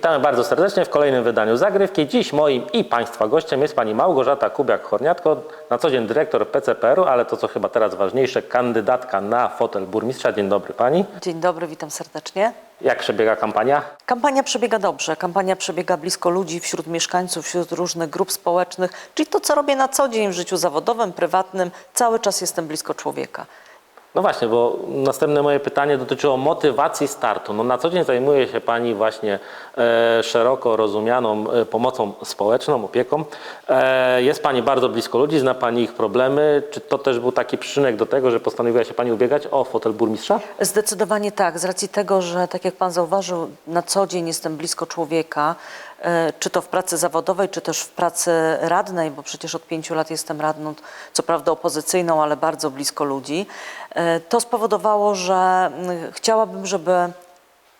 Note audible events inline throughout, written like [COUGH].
Witamy bardzo serdecznie w kolejnym wydaniu Zagrywki. Dziś moim i Państwa gościem jest Pani Małgorzata Kubiak-Horniatko, na co dzień dyrektor PCPR-u, ale to co chyba teraz ważniejsze, kandydatka na fotel burmistrza. Dzień dobry Pani. Dzień dobry, witam serdecznie. Jak przebiega kampania? Kampania przebiega dobrze. Kampania przebiega blisko ludzi, wśród mieszkańców, wśród różnych grup społecznych, czyli to, co robię na co dzień w życiu zawodowym, prywatnym. Cały czas jestem blisko człowieka. No właśnie, bo następne moje pytanie dotyczyło motywacji startu. No na co dzień zajmuje się Pani właśnie e, szeroko rozumianą e, pomocą społeczną, opieką. E, jest Pani bardzo blisko ludzi, zna Pani ich problemy. Czy to też był taki przyczynek do tego, że postanowiła się Pani ubiegać o fotel burmistrza? Zdecydowanie tak, z racji tego, że tak jak Pan zauważył, na co dzień jestem blisko człowieka, czy to w pracy zawodowej, czy też w pracy radnej, bo przecież od pięciu lat jestem radną, co prawda opozycyjną, ale bardzo blisko ludzi. E, To spowodowało, że mm, chciałabym, żeby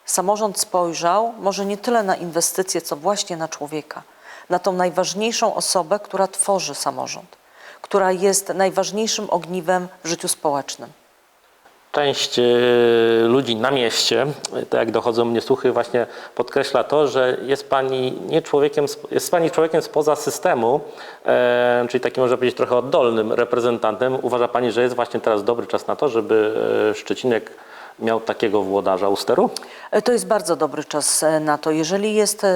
samorząd spojrzał może nie tyle na inwestycje, co właśnie na człowieka, na tą najważniejszą osobę, która tworzy samorząd, która jest najważniejszym ogniwem w życiu społecznym. Część e, ludzi na mieście, tak jak dochodzą mnie słuchy, właśnie podkreśla to, że jest pani nie człowiekiem, jest pani człowiekiem spoza systemu, e, czyli takim można powiedzieć trochę oddolnym reprezentantem. Uważa pani, że jest właśnie teraz dobry czas na to, żeby e, Szczecinek miał takiego włodarza u steru? E, To jest bardzo dobry czas na to. Jeżeli jest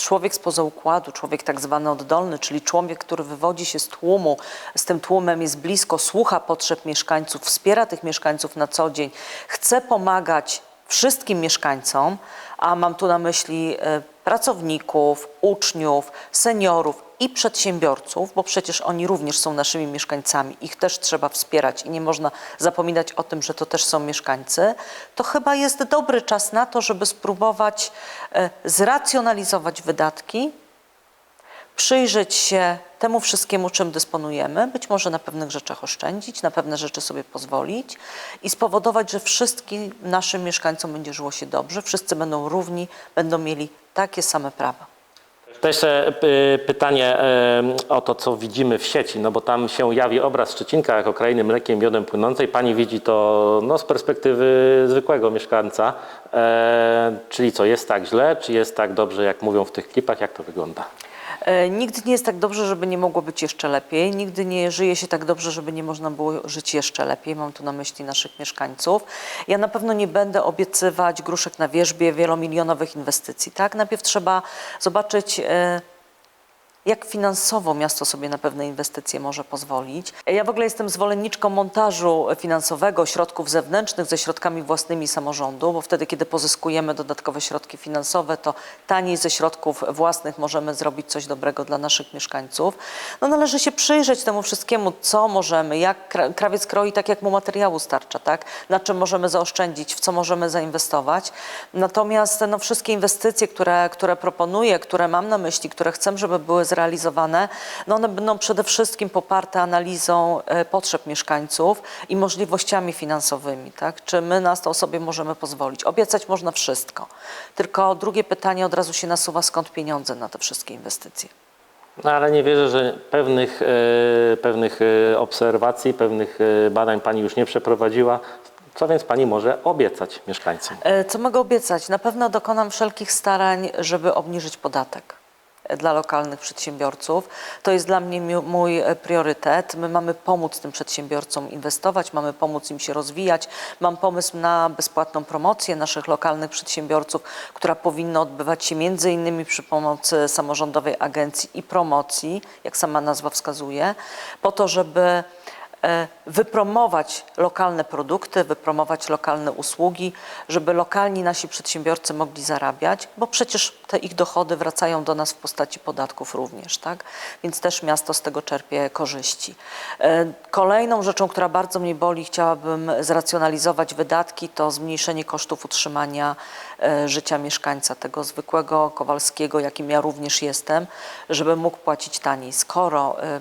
człowiek spoza układu, człowiek tak zwany oddolny, czyli człowiek, który wywodzi się z tłumu, z tym tłumem jest blisko, słucha potrzeb mieszkańców, wspiera tych mieszkańców na co dzień, chce pomagać wszystkim mieszkańcom, a mam tu na myśli e, pracowników, uczniów, seniorów i przedsiębiorców, bo przecież oni również są naszymi mieszkańcami, ich też trzeba wspierać i nie można zapominać o tym, że to też są mieszkańcy, to chyba jest dobry czas na to, żeby spróbować e, zracjonalizować wydatki, przyjrzeć się temu wszystkiemu, czym dysponujemy, być może na pewnych rzeczach oszczędzić, na pewne rzeczy sobie pozwolić i spowodować, że wszystkim naszym mieszkańcom będzie żyło się dobrze, wszyscy będą równi, będą mieli takie same prawa. To jeszcze y, pytanie e, o to, co widzimy w sieci, no bo tam się jawi obraz Szczecinka jako krainy mlekiem, miodem płynącej. Pani widzi to no, z perspektywy zwykłego mieszkańca. E, czyli co, jest tak źle, czy jest tak dobrze, jak mówią w tych klipach? Jak to wygląda? E, Nigdy nie jest tak dobrze, żeby nie mogło być jeszcze lepiej. Nigdy nie żyje się tak dobrze, żeby nie można było żyć jeszcze lepiej. Mam tu na myśli naszych mieszkańców. Ja na pewno nie będę obiecywać gruszek na wierzbie wielomilionowych inwestycji. Tak? Najpierw trzeba zobaczyć, e, jak finansowo miasto sobie na pewne inwestycje może pozwolić. Ja w ogóle jestem zwolenniczką montażu finansowego, środków zewnętrznych ze środkami własnymi samorządu, bo wtedy, kiedy pozyskujemy dodatkowe środki finansowe, to taniej ze środków własnych możemy zrobić coś dobrego dla naszych mieszkańców. No należy się przyjrzeć temu wszystkiemu, co możemy, jak kra- krawiec kroi tak, jak mu materiału starcza, tak? na czym możemy zaoszczędzić, w co możemy zainwestować. Natomiast no, wszystkie inwestycje, które, które proponuję, które mam na myśli, które chcę, żeby były zrealizowane, no one będą przede wszystkim poparte analizą e, potrzeb mieszkańców i możliwościami finansowymi. Tak? Czy my na to sobie możemy pozwolić? Obiecać można wszystko. Tylko drugie pytanie od razu się nasuwa, skąd pieniądze na te wszystkie inwestycje? No ale nie wierzę, że pewnych, e, pewnych e, obserwacji, pewnych badań Pani już nie przeprowadziła. Co więc Pani może obiecać mieszkańcom? Co mogę obiecać? Na pewno dokonam wszelkich starań, żeby obniżyć podatek dla lokalnych przedsiębiorców. To jest dla mnie mój e, priorytet. My mamy pomóc tym przedsiębiorcom inwestować, mamy pomóc im się rozwijać. Mam pomysł na bezpłatną promocję naszych lokalnych przedsiębiorców, która powinna odbywać się między innymi przy pomocy samorządowej agencji i promocji, jak sama nazwa wskazuje, po to, żeby wypromować lokalne produkty, wypromować lokalne usługi, żeby lokalni nasi przedsiębiorcy mogli zarabiać, bo przecież te ich dochody wracają do nas w postaci podatków również, tak? Więc też miasto z tego czerpie korzyści. E, Kolejną rzeczą, która bardzo mnie boli, chciałabym zracjonalizować wydatki, to zmniejszenie kosztów utrzymania e, życia mieszkańca, tego zwykłego Kowalskiego, jakim ja również jestem, żeby mógł płacić taniej. Skoro e,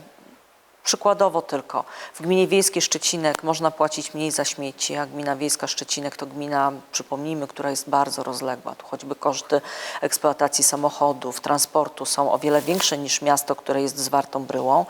Przykładowo tylko, w gminie wiejskiej Szczecinek można płacić mniej za śmieci, a gmina wiejska Szczecinek to gmina, przypomnijmy, która jest bardzo rozległa. Tu choćby koszty eksploatacji samochodów, transportu są o wiele większe niż miasto, które jest zwartą bryłą.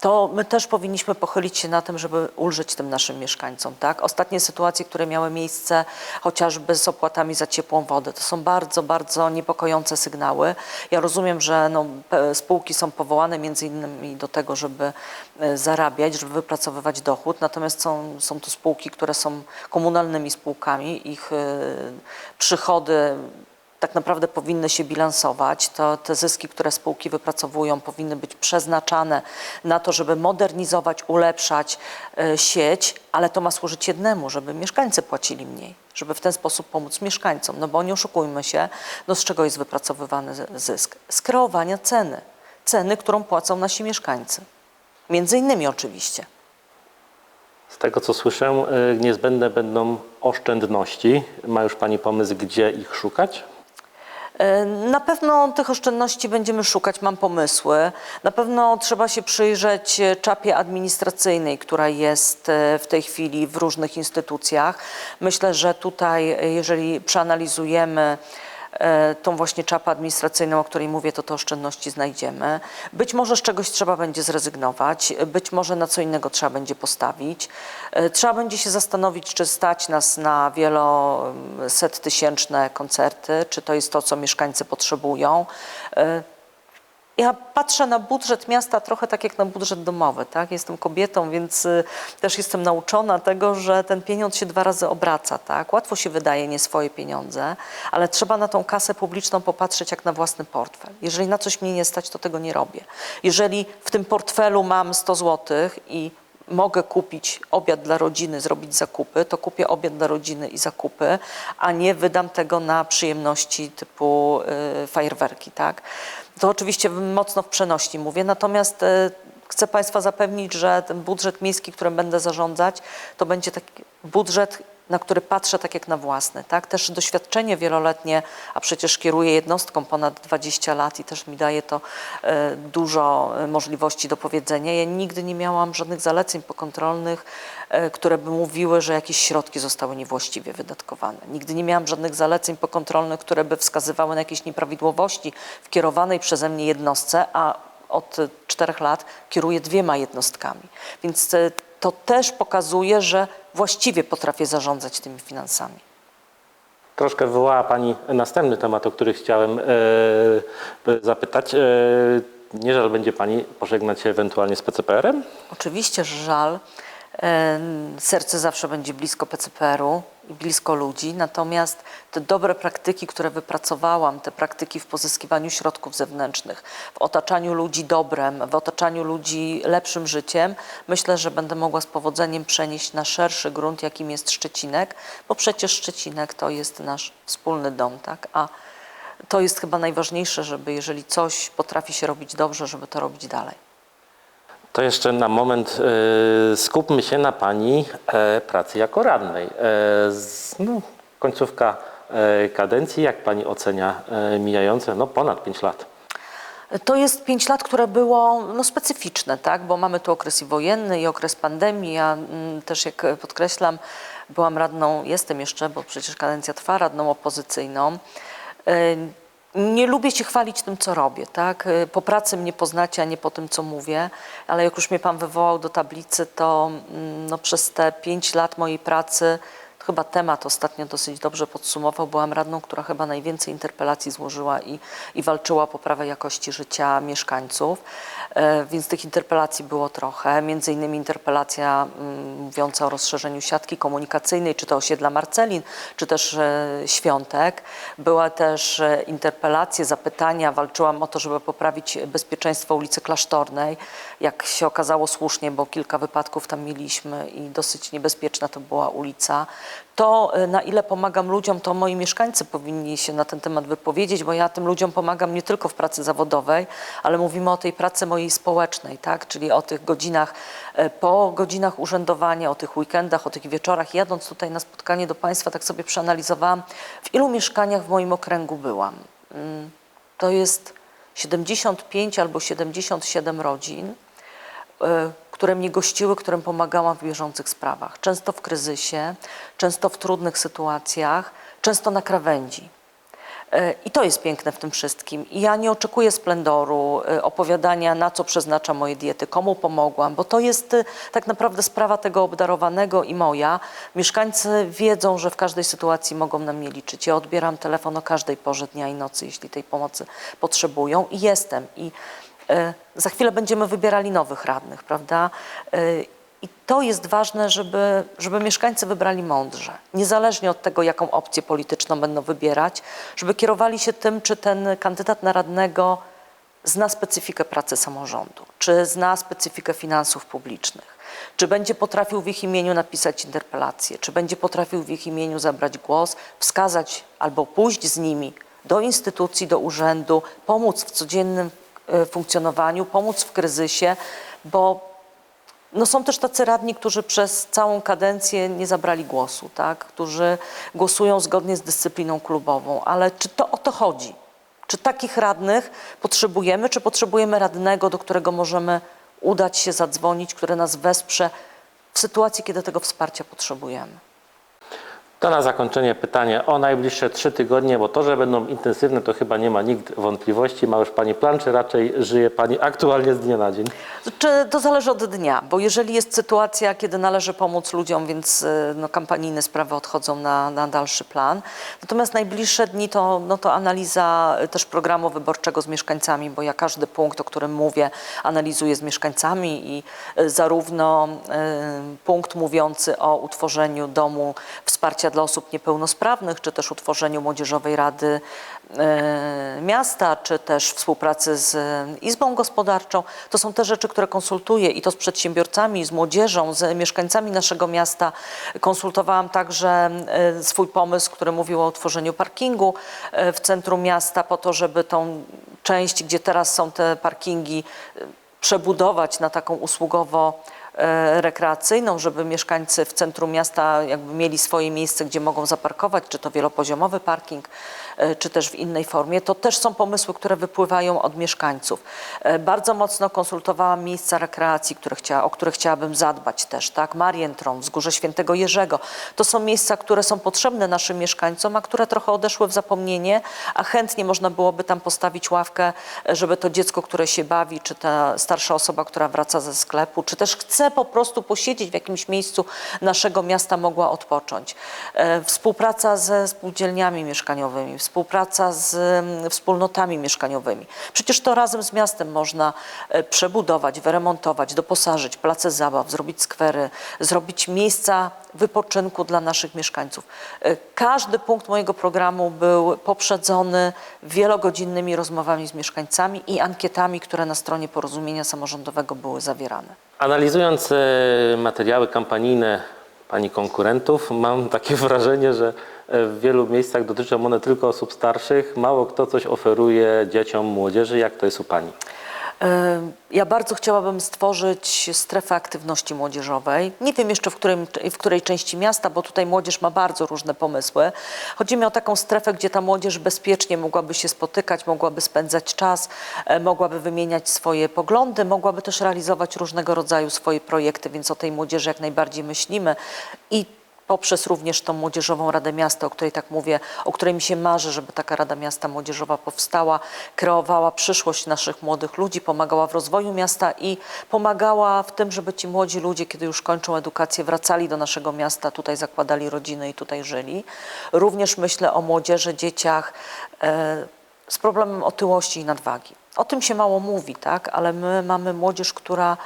To my też powinniśmy pochylić się na tym, żeby ulżyć tym naszym mieszkańcom. Tak? Ostatnie sytuacje, które miały miejsce chociażby z opłatami za ciepłą wodę, to są bardzo, bardzo niepokojące sygnały. Ja rozumiem, że no, spółki są powołane między innymi do tego, żeby e, zarabiać, żeby wypracowywać dochód, natomiast są, są to spółki, które są komunalnymi spółkami, ich e, przychody tak naprawdę powinny się bilansować. To te zyski, które spółki wypracowują, powinny być przeznaczane na to, żeby modernizować, ulepszać e, sieć, ale to ma służyć jednemu, żeby mieszkańcy płacili mniej, żeby w ten sposób pomóc mieszkańcom. No bo nie oszukujmy się, no z czego jest wypracowywany zysk? Z kreowania ceny. Ceny, którą płacą nasi mieszkańcy. Między innymi oczywiście. Z tego co słyszę, y, niezbędne będą oszczędności. Ma już Pani pomysł, gdzie ich szukać? Na pewno tych oszczędności będziemy szukać, mam pomysły. Na pewno trzeba się przyjrzeć e, czapie administracyjnej, która jest e, w tej chwili w różnych instytucjach. Myślę, że tutaj, e, jeżeli przeanalizujemy tą właśnie czapę administracyjną, o której mówię, to te oszczędności znajdziemy. Być może z czegoś trzeba będzie zrezygnować, być może na co innego trzeba będzie postawić. E, Trzeba będzie się zastanowić, czy stać nas na wieloset tysięczne koncerty, czy to jest to, co mieszkańcy potrzebują. Ja patrzę na budżet miasta trochę tak jak na budżet domowy, tak? Jestem kobietą, więc y, też jestem nauczona tego, że ten pieniądz się dwa razy obraca, tak? Łatwo się wydaje nie swoje pieniądze, ale trzeba na tą kasę publiczną popatrzeć jak na własny portfel. Jeżeli na coś mnie nie stać, to tego nie robię. Jeżeli w tym portfelu mam 100 zł i mogę kupić obiad dla rodziny, zrobić zakupy, to kupię obiad dla rodziny i zakupy, a nie wydam tego na przyjemności typu y, fajerwerki, tak? To oczywiście mocno w przenośni mówię, natomiast y, chcę Państwa zapewnić, że ten budżet miejski, którym będę zarządzać, to będzie taki budżet, na który patrzę tak jak na własny. Tak? Też doświadczenie wieloletnie, a przecież kieruję jednostką ponad 20 lat i też mi daje to e, dużo e, możliwości do powiedzenia. Ja nigdy nie miałam żadnych zaleceń pokontrolnych, e, które by mówiły, że jakieś środki zostały niewłaściwie wydatkowane. Nigdy nie miałam żadnych zaleceń pokontrolnych, które by wskazywały na jakieś nieprawidłowości w kierowanej przeze mnie jednostce, a od czterech lat kieruję dwiema jednostkami. Więc to też pokazuje, że właściwie potrafię zarządzać tymi finansami. Troszkę wywołała Pani następny temat, o który chciałem e, zapytać. E, nie żal będzie Pani pożegnać się ewentualnie z PCPR-em? Oczywiście, że żal. Em, Serce zawsze będzie blisko PCPR-u blisko ludzi, natomiast te dobre praktyki, które wypracowałam, te praktyki w pozyskiwaniu środków zewnętrznych, w otaczaniu ludzi dobrem, w otaczaniu ludzi lepszym życiem, myślę, że będę mogła z powodzeniem przenieść na szerszy grunt, jakim jest Szczecinek, bo przecież Szczecinek to jest nasz wspólny dom, tak? A to jest chyba najważniejsze, żeby jeżeli coś potrafi się robić dobrze, żeby to robić dalej. To jeszcze na moment e, skupmy się na Pani e, pracy jako radnej. E, no, końcówka kadencji, jak Pani ocenia mijające no, ponad 5 lat? To jest pięć lat, które było no, specyficzne, tak? bo mamy tu okres i wojenny i okres pandemii. Ja mm, też, jak podkreślam, byłam radną, jestem jeszcze, bo przecież kadencja trwa, radną opozycyjną. Nie lubię się chwalić tym, co robię. Tak? Y, Po pracy mnie poznacie, a nie po tym, co mówię, ale jak już mnie Pan wywołał do tablicy, to mm, no, przez te pięć lat mojej pracy chyba temat ostatnio dosyć dobrze podsumował. Byłam radną, która chyba najwięcej interpelacji złożyła i, i walczyła o poprawę jakości życia mieszkańców. E, więc tych interpelacji było trochę. Między innymi interpelacja mm, mówiąca o rozszerzeniu siatki komunikacyjnej, czy to osiedla Marcelin, czy też e, Świątek. Była też e, interpelacje, zapytania. Walczyłam o to, żeby poprawić bezpieczeństwo ulicy Klasztornej. Jak się okazało słusznie, bo kilka wypadków tam mieliśmy i dosyć niebezpieczna to była ulica. To, e, na ile pomagam ludziom, to moi mieszkańcy powinni się na ten temat wypowiedzieć, bo ja tym ludziom pomagam nie tylko w pracy zawodowej, ale mówimy o tej pracy mojej społecznej, tak? czyli o tych godzinach, e, po godzinach urzędowania, o tych weekendach, o tych wieczorach. Jadąc tutaj na spotkanie do Państwa, tak sobie przeanalizowałam, w ilu mieszkaniach w moim okręgu byłam. Mm, To jest 75 albo 77 rodzin, e, które mnie gościły, którym pomagałam w bieżących sprawach. Często w kryzysie, często w trudnych sytuacjach, często na krawędzi. E, I to jest piękne w tym wszystkim. I ja nie oczekuję splendoru, e, opowiadania, na co przeznaczam moje diety, komu pomogłam, bo to jest e, tak naprawdę sprawa tego obdarowanego i moja. Mieszkańcy wiedzą, że w każdej sytuacji mogą na mnie liczyć. Ja odbieram telefon o każdej porze dnia i nocy, jeśli tej pomocy potrzebują i jestem. I za chwilę będziemy wybierali nowych radnych, prawda? E, I to jest ważne, żeby, żeby mieszkańcy wybrali mądrze, niezależnie od tego, jaką opcję polityczną będą wybierać, żeby kierowali się tym, czy ten kandydat na radnego zna specyfikę pracy samorządu, czy zna specyfikę finansów publicznych, czy będzie potrafił w ich imieniu napisać interpelację, czy będzie potrafił w ich imieniu zabrać głos, wskazać albo pójść z nimi do instytucji, do urzędu, pomóc w codziennym e, funkcjonowaniu, pomóc w kryzysie, bo no są też tacy radni, którzy przez całą kadencję nie zabrali głosu, tak? którzy głosują zgodnie z dyscypliną klubową, ale czy to o to chodzi? Czy takich radnych potrzebujemy, czy potrzebujemy radnego, do którego możemy udać się, zadzwonić, który nas wesprze w sytuacji, kiedy tego wsparcia potrzebujemy? To na zakończenie pytanie o najbliższe trzy tygodnie, bo to, że będą intensywne, to chyba nie ma nikt wątpliwości. Ma już Pani plan, czy raczej żyje Pani aktualnie z dnia na dzień? Czy to zależy od dnia, bo jeżeli jest sytuacja, kiedy należy pomóc ludziom, więc y, no, kampanijne sprawy odchodzą na, na dalszy plan. Natomiast najbliższe dni to, no, to analiza y, też programu wyborczego z mieszkańcami, bo ja każdy punkt, o którym mówię, analizuję z mieszkańcami i y, zarówno y, punkt mówiący o utworzeniu domu wsparcia dla osób niepełnosprawnych, czy też utworzeniu Młodzieżowej Rady e, Miasta, czy też współpracy z Izbą Gospodarczą. To są te rzeczy, które konsultuję i to z przedsiębiorcami, z młodzieżą, z mieszkańcami naszego miasta. Konsultowałam także e, swój pomysł, który mówił o utworzeniu parkingu e, w centrum miasta po to, żeby tą część, gdzie teraz są te parkingi, przebudować na taką usługowo rekreacyjną, żeby mieszkańcy w centrum miasta jakby mieli swoje miejsce, gdzie mogą zaparkować, czy to wielopoziomowy parking, e, czy też w innej formie. To też są pomysły, które wypływają od mieszkańców. E, Bardzo mocno konsultowałam miejsca rekreacji, które chciała, o które chciałabym zadbać też, tak? Marientron, Wzgórze Świętego Jerzego. To są miejsca, które są potrzebne naszym mieszkańcom, a które trochę odeszły w zapomnienie, a chętnie można byłoby tam postawić ławkę, e, żeby to dziecko, które się bawi, czy ta starsza osoba, która wraca ze sklepu, czy też chce po prostu posiedzieć w jakimś miejscu naszego miasta, mogła odpocząć. E, Współpraca ze spółdzielniami mieszkaniowymi, współpraca z mm, wspólnotami mieszkaniowymi. Przecież to razem z miastem można e, przebudować, wyremontować, doposażyć place zabaw, zrobić skwery, zrobić miejsca wypoczynku dla naszych mieszkańców. E, Każdy punkt mojego programu był poprzedzony wielogodzinnymi rozmowami z mieszkańcami i ankietami, które na stronie porozumienia samorządowego były zawierane. Analizując e, materiały kampanijne Pani konkurentów, mam [LAUGHS] takie wrażenie, że e, w wielu miejscach dotyczą one tylko osób starszych. Mało kto coś oferuje dzieciom, młodzieży. Jak to jest u Pani? Ja bardzo chciałabym stworzyć strefę aktywności młodzieżowej. Nie wiem jeszcze w, którym, w której części miasta, bo tutaj młodzież ma bardzo różne pomysły. Chodzi mi o taką strefę, gdzie ta młodzież bezpiecznie mogłaby się spotykać, mogłaby spędzać czas, e, mogłaby wymieniać swoje poglądy, mogłaby też realizować różnego rodzaju swoje projekty, więc o tej młodzieży jak najbardziej myślimy. I poprzez również tą Młodzieżową Radę Miasta, o której tak mówię, o której mi się marzy, żeby taka Rada Miasta Młodzieżowa powstała, kreowała przyszłość naszych młodych ludzi, pomagała w rozwoju miasta i pomagała w tym, żeby ci młodzi ludzie, kiedy już kończą edukację, wracali do naszego miasta, tutaj zakładali rodziny i tutaj żyli. Również myślę o młodzieży, dzieciach e, z problemem otyłości i nadwagi. O tym się mało mówi, tak? ale my mamy młodzież, która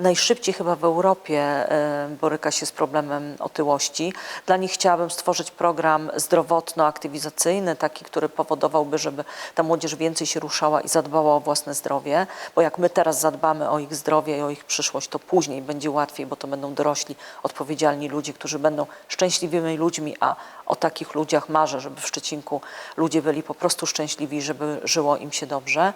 najszybciej chyba w Europie e, boryka się z problemem otyłości. Dla nich chciałabym stworzyć program zdrowotno-aktywizacyjny, taki, który powodowałby, żeby ta młodzież więcej się ruszała i zadbała o własne zdrowie, bo jak my teraz zadbamy o ich zdrowie i o ich przyszłość, to później będzie łatwiej, bo to będą dorośli, odpowiedzialni ludzie, którzy będą szczęśliwymi ludźmi, a o takich ludziach marzę, żeby w Szczecinku ludzie byli po prostu szczęśliwi, żeby żyło im się dobrze.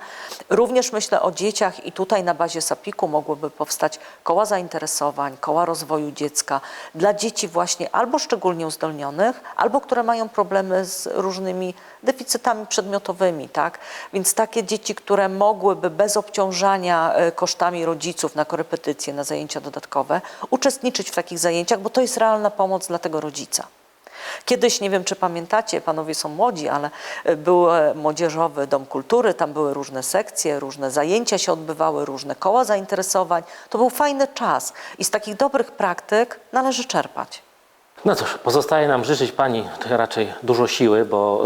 Również myślę o dzieciach i tutaj na bazie SAPIK-u mogłyby powstać koła zainteresowań, koła rozwoju dziecka dla dzieci właśnie albo szczególnie uzdolnionych, albo które mają problemy z różnymi deficytami przedmiotowymi, tak? Więc takie dzieci, które mogłyby bez obciążania e, kosztami rodziców na korepetycje, na zajęcia dodatkowe, uczestniczyć w takich zajęciach, bo to jest realna pomoc dla tego rodzica. Kiedyś, nie wiem czy pamiętacie, panowie są młodzi, ale e, był e, młodzieżowy dom kultury, tam były różne sekcje, różne zajęcia się odbywały, różne koła zainteresowań. To był fajny czas i z takich dobrych praktyk należy czerpać. No cóż, pozostaje nam życzyć Pani raczej dużo siły, bo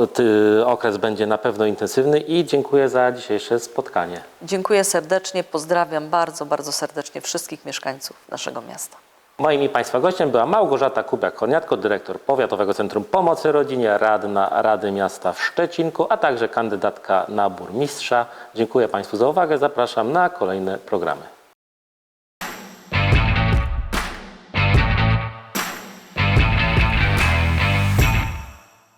okres będzie na pewno intensywny i dziękuję za dzisiejsze spotkanie. Dziękuję serdecznie, pozdrawiam bardzo, bardzo serdecznie wszystkich mieszkańców naszego miasta. Moim i Państwa gościem była Małgorzata Kubiak-Korniatko, dyrektor Powiatowego Centrum Pomocy Rodzinie, radna Rady Miasta w Szczecinku, a także kandydatka na burmistrza. Dziękuję Państwu za uwagę, zapraszam na kolejne programy.